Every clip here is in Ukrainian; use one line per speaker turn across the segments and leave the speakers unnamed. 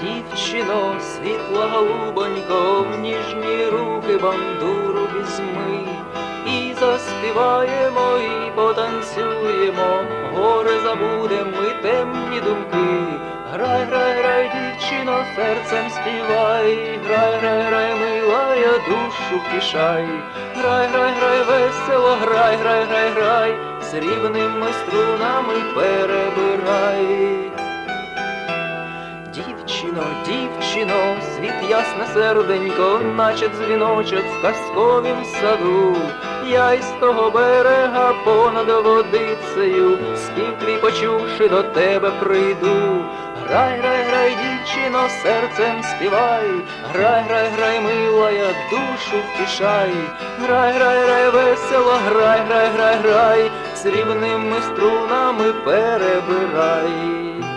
дівчино, світла голубонько, в ніжні руки бандуру візьми, і заспіваємо, і потанцюємо, горе забудем ми темні думки. Грай, грай, грай, дівчино, серцем співай, грай, грай, грай, милая, душу втішай, грай, грай, грай, весело, грай, грай, грай, грай, срібними струнами перебирай. Дівчино, дівчино, світ ясне серденько, наче дзвіночок в казковім саду. Я із того берега понад водицею, спів твій почувши до тебе прийду. Грай, грай, грай, дівчино, серцем співай, грай, грай, грай, милая, душу втішай, грай, грай, грай, весело, грай, грай, грай, грай, срібними струнами перебирай.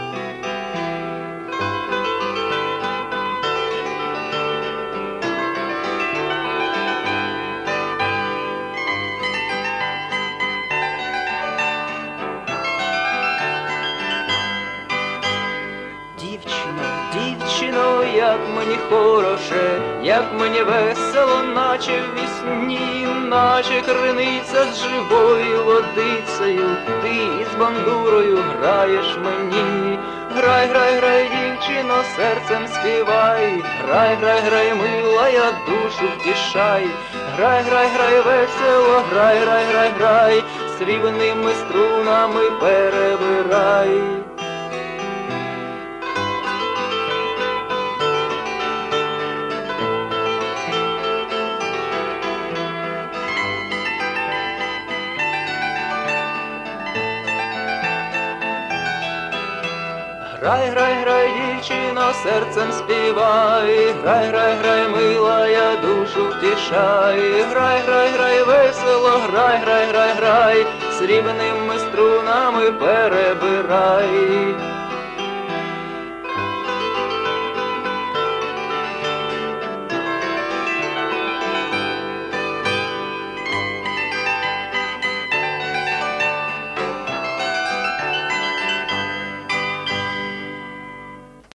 Як мені хороше, як мені весело, наче в вісні, наче криниця з живою водицею, ти із бандурою граєш мені. Грай, грай, грай, дівчино, серцем співай, грай, грай, грай, милая, душу втішай, грай, грай, грай, весело, грай, грай, грай, грай, срібними струнами перебирай. Грай, грай, грай, дівчино, серцем співай, грай, грай, грай, милая, душу втішай, грай, грай, грай, весело, грай, грай, грай, грай, срібними струнами перебирай.